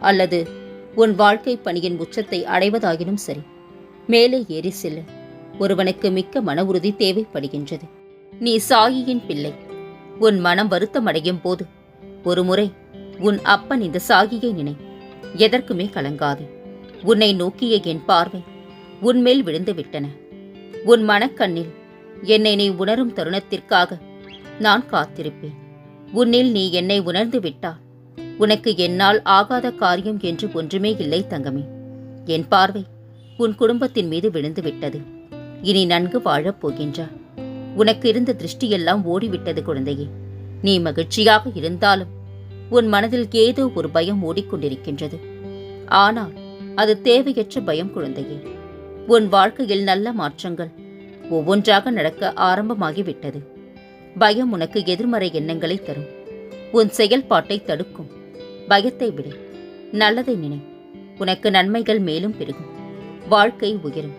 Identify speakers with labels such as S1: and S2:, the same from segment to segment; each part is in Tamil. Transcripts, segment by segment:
S1: அல்லது உன் வாழ்க்கை பணியின் உச்சத்தை அடைவதாயினும் சரி மேலே ஏறி செல்ல ஒருவனுக்கு மிக்க மன உறுதி தேவைப்படுகின்றது. நீ சாயியின் பிள்ளை. உன் மனம் வருத்தமடையும் போது ஒருமுறை உன் அப்பன் இந்த சாகியை நினை. எதற்குமே கலங்காது. உன்னை நோக்கிய என் பார்வை உன்மேல் விழுந்து விட்டன. உன் மனக்கண்ணில் என்னை நீ உணரும் தருணத்திற்காக நான் காத்திருப்பேன். உன்னில் நீ என்னை உணர்ந்து விட்டால் உனக்கு என்னால் ஆகாத காரியம் என்று ஒன்றுமே இல்லை தங்கமே. என் பார்வை உன் குடும்பத்தின் மீது விழுந்து விட்டது இனி நன்கு வாழப் போகின்றார் உனக்கு இருந்த திருஷ்டியெல்லாம் ஓடிவிட்டது குழந்தையே. நீ மகிழ்ச்சியாக இருந்தாலும் உன் மனதில் ஏதோ ஒரு பயம் ஓடிக்கொண்டிருக்கின்றது. ஆனால் அது தேவையற்ற பயம் குழந்தையே. உன் வாழ்க்கையில் நல்ல மாற்றங்கள் ஒவ்வொன்றாக நடக்க ஆரம்பமாகிவிட்டது. பயம் உனக்கு எதிர்மறை எண்ணங்களை தரும். உன் செயல்பாட்டை தடுக்கும். பயத்தை விடு. நல்லதை நினை. உனக்கு நன்மைகள் மேலும் பெருகும். வாழ்க்கை உயரும்.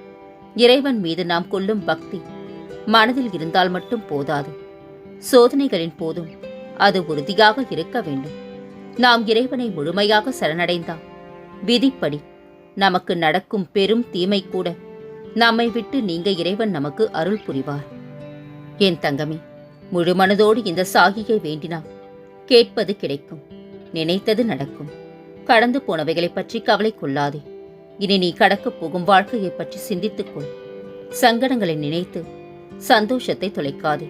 S1: இறைவன் மீது நாம் கொள்ளும் பக்தி மனதில் இருந்தால் மட்டும் போதாது. சோதனைகளின் போதும் அது உறுதியாக இருக்க வேண்டும். நாம் இறைவனை முழுமையாக சரணடைந்தால் விதிப்படி நமக்கு நடக்கும் பெரும் தீமை கூட நம்மை விட்டு நீங்க இறைவன் நமக்கு அருள் புரிவார். என் தங்கமே முழு மனதோடு இந்த சாகியை வேண்டினால் கேட்பது கிடைக்கும். நினைத்தது நடக்கும். கடந்து போனவைகளைப் பற்றி கவலை கொள்ளாதே. இனி நீ கடக்கப் போகும் வாழ்க்கையைப் பற்றி சிந்தித்துக்கொள் சங்கடங்களை நினைத்து சந்தோஷத்தை தொலைக்காதே.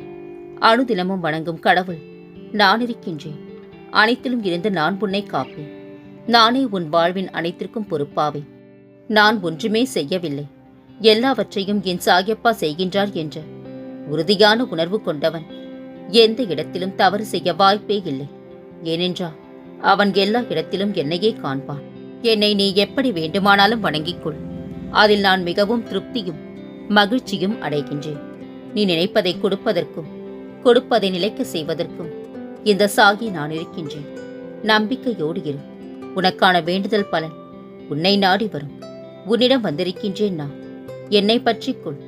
S1: அணுதினமும் வணங்கும் கடவுள் நான் இருக்கின்றேன். அனைத்திலும் இருந்து நான் உன்னை காப்பேன். நானே உன் வாழ்வின் அனைத்திற்கும் பொறுப்பாவேன் நான் ஒன்றுமே செய்யவில்லை. எல்லாவற்றையும் என் சாகியப்பா செய்கின்றார் என்ற உறுதியான உணர்வு கொண்டவன் எந்த இடத்திலும் தவறு செய்ய வாய்ப்பே இல்லை. ஏனென்றால் அவன் எல்லா இடத்திலும் என்னையே காண்பான். என்னை நீ எப்படி வேண்டுமானாலும் வணங்கிக் கொள் அதில் நான் மிகவும் திருப்தியும் மகிழ்ச்சியும் அடைகின்றேன். நீ நினைப்பதை கொடுப்பதற்கும் கொடுப்பதை நிலைக்க செய்வதற்கும் இந்த சாகி நான் இருக்கின்றேன். நம்பிக்கையோடு இரு. உனக்கான வேண்டுதல் பலன் உன்னை நாடி வரும். உன்னிடம் வந்திருக்கின்றேன் நான். என்னை பற்றிக்கொள்.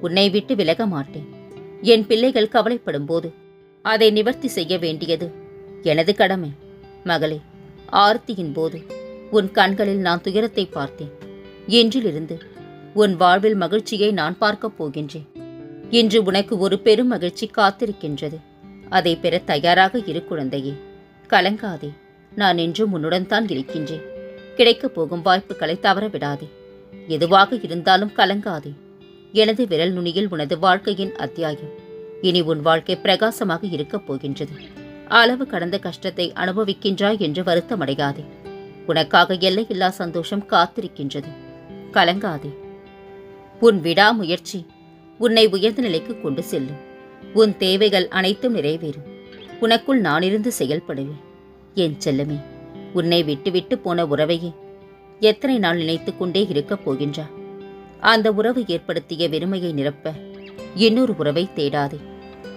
S1: உன்னை விட்டு விலக மாட்டேன். என் பிள்ளைகள் கவலைப்படும் போது அதை நிவர்த்தி செய்ய வேண்டியது எனது கடமை. மகளே ஆர்த்தியின் போது உன் கண்களில் நான் துயரத்தை பார்த்தேன். என்றிலிருந்து உன் வாழ்வில் மகிழ்ச்சியை நான் பார்க்கப் போகின்றேன். இன்று உனக்கு ஒரு பெரும் மகிழ்ச்சி காத்திருக்கின்றது. அதை பெற தயாராக இரு குழந்தையே. கலங்காதே நான் என்றும் உன்னுடன் தான் இருக்கின்றேன். கிடைக்கப் போகும் வாய்ப்புகளை தவற விடாதே. எதுவாக இருந்தாலும் கலங்காதே. எனது விரல் நுனியில் உனது வாழ்க்கையின் அத்தியாயம். இனி உன் வாழ்க்கை பிரகாசமாக இருக்கப் போகின்றது. அளவு கடந்த கஷ்டத்தை அனுபவிக்கின்றாய் என்று வருத்தமடையாதே. உனக்காக எல்லையில்லா சந்தோஷம் காத்திருக்கின்றது. கலங்காதே. உன் விடாமுயற்சி உன்னை உயர்ந்த நிலைக்கு கொண்டு செல்லும். உன் தேவைகள் அனைத்தும் நிறைவேறும். உனக்குள் நானிருந்து செயல்படுவேன். என் செல்லமே உன்னை விட்டுவிட்டு போன உறவையே எத்தனை நாள் நினைத்துக் கொண்டே இருக்கப் போகின்றா? அந்த உறவு ஏற்படுத்திய வெறுமையை நிரப்ப இன்னொரு உறவை தேடாதே.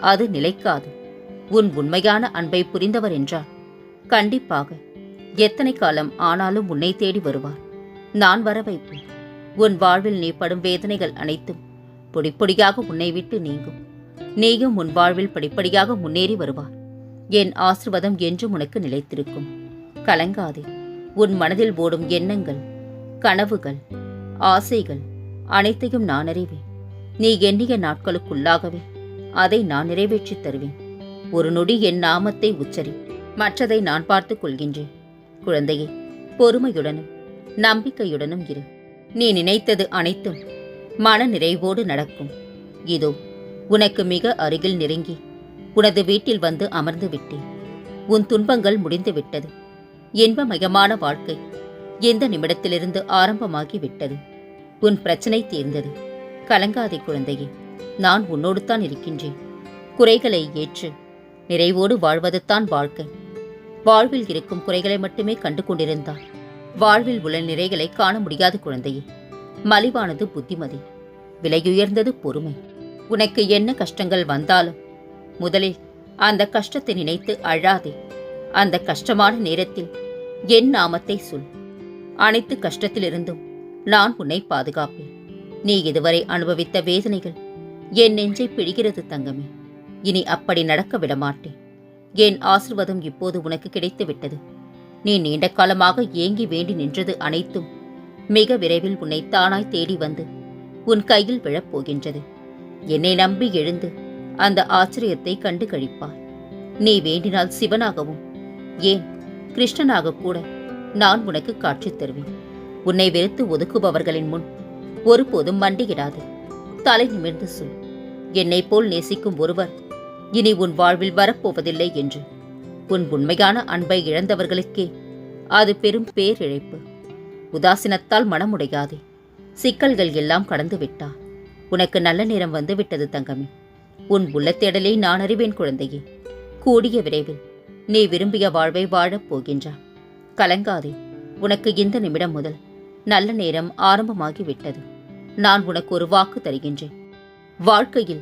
S1: அது நிலைக்காது. உன் உண்மையான அன்பை புரிந்தவர் என்றார். கண்டிப்பாக எத்தனை காலம் ஆனாலும் உன்னை தேடி வருவார். நான் வர வைப்பேன். உன் வாழ்வில் நீ படும் வேதனைகள் அனைத்தும் பொடிப்பொடியாக உன்னை விட்டு நீங்கும். நீயும் உன் வாழ்வில் படிப்படியாக முன்னேறி வருவார். என் ஆசிர்வாதம் என்றும் உனக்கு நிலைத்திருக்கும். கலங்காதே உன் மனதில் ஓடும் எண்ணங்கள் கனவுகள் ஆசைகள் அனைத்தையும் நான் அறிவேன். நீ எண்ணிய நாட்களுக்குள்ளாகவே அதை நான் நிறைவேற்றித் தருவேன். ஒரு நொடி என் நாமத்தை உச்சரி. மற்றதை நான் பார்த்துக் கொள்கின்றேன். குழந்தையே பொறுமையுடனும் நம்பிக்கையுடனும் இரு. நீ நினைத்தது அனைத்தும் மன நிறைவோடு நடக்கும். இதோ உனக்கு மிக அருகில் நெருங்கி உனது வீட்டில் வந்து அமர்ந்து விட்டேன். உன் துன்பங்கள் முடிந்து விட்டது. இன்பமயமான வாழ்க்கை எந்த நிமிடத்திலிருந்து ஆரம்பமாகி விட்டது? உன் பிரச்சனை தீர்ந்தது. கலங்காதே குழந்தையே நான் உன்னோடு தான் இருக்கின்றேன். குறைகளை ஏற்று நிறைவோடு வாழ்வதுதான் வாழ்க்கை. வாழ்வில் இருக்கும் குறைகளை மட்டுமே கண்டு கொண்டிருந்தால் வாழ்வில் உள்ள நிறைகளை காண முடியாத குழந்தையே. மலிவானது புத்திமதி. விலையுயர்ந்தது பொறுமை. உனக்கு என்ன கஷ்டங்கள் வந்தாலும் முதலில் அந்த கஷ்டத்தை நினைத்து அழாதே. அந்த கஷ்டமான நேரத்தில் என் நாமத்தை சொல். அனைத்து கஷ்டத்திலிருந்தும் நான் உன்னை பாதுகாப்பேன். நீ இதுவரை அனுபவித்த வேதனைகள் என் நெஞ்சை பிழிகிறது தங்கமே. இனி அப்படி நடக்க விடமாட்டேன். என் ஆசிர்வாதம் இப்போது உனக்கு கிடைத்துவிட்டது. நீ நீண்ட காலமாக ஏங்கி வேண்டி நின்றது அனைத்தும் மிக விரைவில் உன்னை தானாய் தேடி வந்து உன் கையில் விழப்போகின்றது. என்னை நம்பி எழுந்து அந்த ஆச்சரியத்தை கண்டு கழிப்பார் நீ வேண்டினால் சிவனாகவும் ஏன் கிருஷ்ணனாக கூட நான் உனக்கு காட்சி தருவேன். உன்னை வெறுத்து ஒதுக்குபவர்களின் முன் ஒருபோதும் மண்டியிடாது. தலை நிமிர்ந்து சொல். என்னை போல் நேசிக்கும் ஒருவர் இனி உன் வாழ்வில் வரப்போவதில்லை என்று. உன் உண்மையான அன்பை இழந்தவர்களுக்கே அது பெரும் பேரிழைப்பு. உதாசீனத்தால் மனமுடையாதே. சிக்கல்கள் எல்லாம் கடந்து விட்டா உனக்கு நல்ல நேரம் வந்து விட்டது தங்கமே. உன் உள்ளத்தேடலை நான் அறிவேன் குழந்தையே. கூடிய விரைவில் நீ விரும்பிய வாழ்வை வாழப் போகின்றா. கலங்காதே. உனக்கு இந்த நிமிடம் முதல் நல்ல நேரம் ஆரம்பமாகிவிட்டது. நான் உனக்கு ஒரு வாக்கு தருகின்றேன். வாழ்க்கையில்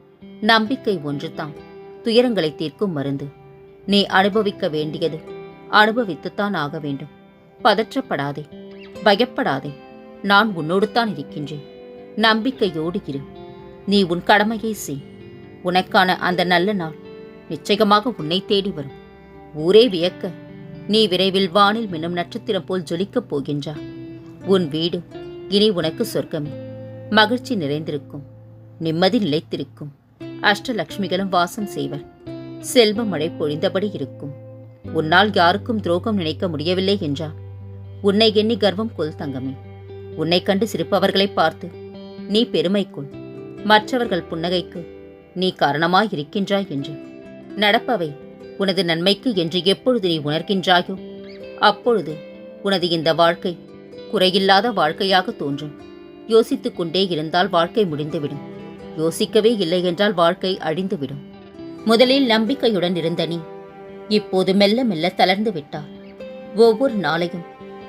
S1: நம்பிக்கை ஒன்றுதான். துயரங்களை தீர்க்கும் மருந்து. நீ அனுபவிக்க வேண்டியது அனுபவித்துத்தான் ஆக வேண்டும். பதற்றப்படாதே பயப்படாதே. நான் உன்னோடு தான் இருக்கின்றேன். நம்பிக்கையோடு இரு. நீ உன் கடமையை செய். உனக்கான அந்த நல்ல நாள் நிச்சயமாக உன்னை தேடி வரும். ஊரே வியக்க. நீ விரைவில் வானில் மின்னும் நட்சத்திரம் போல் ஜொலிக்கப் போகின்றாய் உன் வீடு இனி உனக்கு சொர்க்கமே. மகிழ்ச்சி நிறைந்திருக்கும். நிம்மதி நிலைத்திருக்கும். அஷ்டலக்ஷ்மிகளும் வாசம் செய்வர். செல்வ மழை பொழிந்தபடி இருக்கும். உன்னால் யாருக்கும் துரோகம் நினைக்க முடியவில்லை என்றார். உன்னை எண்ணி கர்வம் கொள் தங்கமே. உன்னை கண்டு சிரிப்பவர்களை பார்த்து நீ பெருமை கொள். மற்றவர்கள் புன்னகைக்கு நீ காரணமாய் இருக்கின்றாய் என்று. நடப்பவை உனது நன்மைக்கு என்று எப்பொழுது நீ உணர்கின்றாயோ அப்பொழுது உனது இந்த வாழ்க்கை குறையில்லாத வாழ்க்கையாக தோன்றும். யோசித்துக் கொண்டே இருந்தால் வாழ்க்கை முடிந்துவிடும். யோசிக்கவே இல்லை என்றால் வாழ்க்கை அழிந்துவிடும். முதலில் நம்பிக்கையுடன் இருந்த நீ இப்போது மெல்ல மெல்ல தளர்ந்து விட்டார் ஒவ்வொரு நாளையும்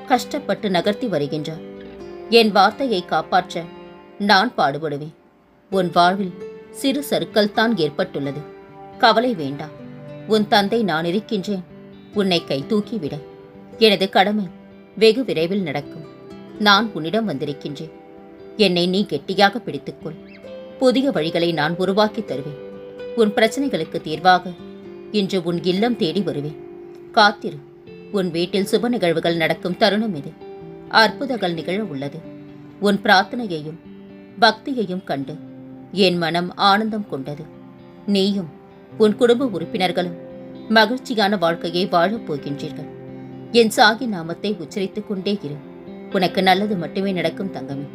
S1: கஷ்டப்பட்டு நகர்த்தி வருகின்றார் என் வார்த்தையை காப்பாற்ற நான் பாடுபடுவேன். உன் வாழ்வில் சிறு சறுக்கல் தான் ஏற்பட்டுள்ளது. கவலை வேண்டாம் உன் தந்தை நான் இருக்கின்றேன். உன்னை கை தூக்கிவிட. எனது கடமை வெகு விரைவில் நடக்கும். நான் உன்னிடம் வந்திருக்கின்றேன். என்னை நீ கெட்டியாக பிடித்துக்கொள். புதிய வழிகளை நான் உருவாக்கித் தருவேன். உன் பிரச்சனைகளுக்கு தீர்வாக இன்று உன் இல்லம் தேடி வருவேன். காத்திரு. உன் வீட்டில் சுப நிகழ்வுகள் நடக்கும் தருணம் இது. அற்புதங்கள் நிகழ உள்ளது. உன் பிரார்த்தனையையும் பக்தியையும் கண்டு என் மனம் ஆனந்தம் கொண்டது. நீயும் உன் குடும்ப உறுப்பினர்களும் மகிழ்ச்சியான வாழ்க்கையை வாழப் போகின்றீர்கள். என் சாகி நாமத்தை உச்சரித்துக் கொண்டே இரு. உனக்கு நல்லது மட்டுமே நடக்கும் தங்கமே.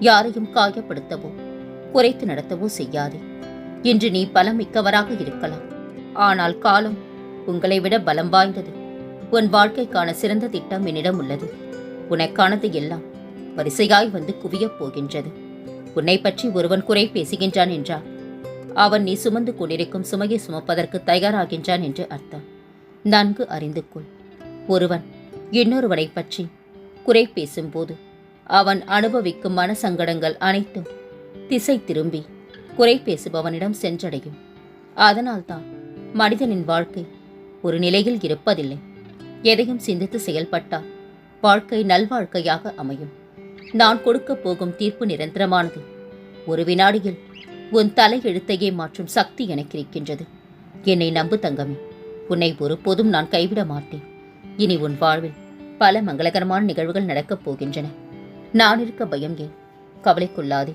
S1: யாரையும் காயப்படுத்தவோ குறைத்து நடத்தவோ செய்யாதே. இன்று நீ பலம் மிக்கவராக இருக்கலாம். ஆனால் காலம் உங்களை விட பலம் வாய்ந்தது. உன் வாழ்க்கைக்கான சிறந்த திட்டம் என்னிடம் உள்ளது. உனக்கானது எல்லாம் வரிசையாய் வந்து குவியப் போகின்றது. உன்னை பற்றி ஒருவன் குறை பேசுகின்றான் என்றால் அவன் நீ சுமந்து கொண்டிருக்கும் சுமையை சுமப்பதற்கு தயாராகின்றான் என்று அர்த்தம். நன்கு அறிந்து கொள். ஒருவன் இன்னொருவனை பற்றி குறை பேசும்போது அவன் அனுபவிக்கும் மன சங்கடங்கள் அனைத்தும் திசை திரும்பி குறை பேசுபவனிடம் சென்றடையும். அதனால்தான் மனிதனின் வாழ்க்கை ஒரு நிலையில் இருப்பதில்லை. எதையும் சிந்தித்து செயல்பட்டால் வாழ்க்கை நல்வாழ்க்கையாக அமையும். நான் கொடுக்கப் போகும் தீர்ப்பு நிரந்தரமானது ஒரு வினாடியில் உன் தலை எழுத்தையே மாற்றும் சக்தி எனக்கு இருக்கின்றது. என்னை நம்பு தங்கமே. உன்னை ஒருபோதும் நான் கைவிட மாட்டேன். இனி உன் வாழ்வில் பல மங்களகரமான நிகழ்வுகள் நடக்கப் போகின்றன. நான் இருக்க பயம் ஏன்? கவலைக்குள்ளாதே.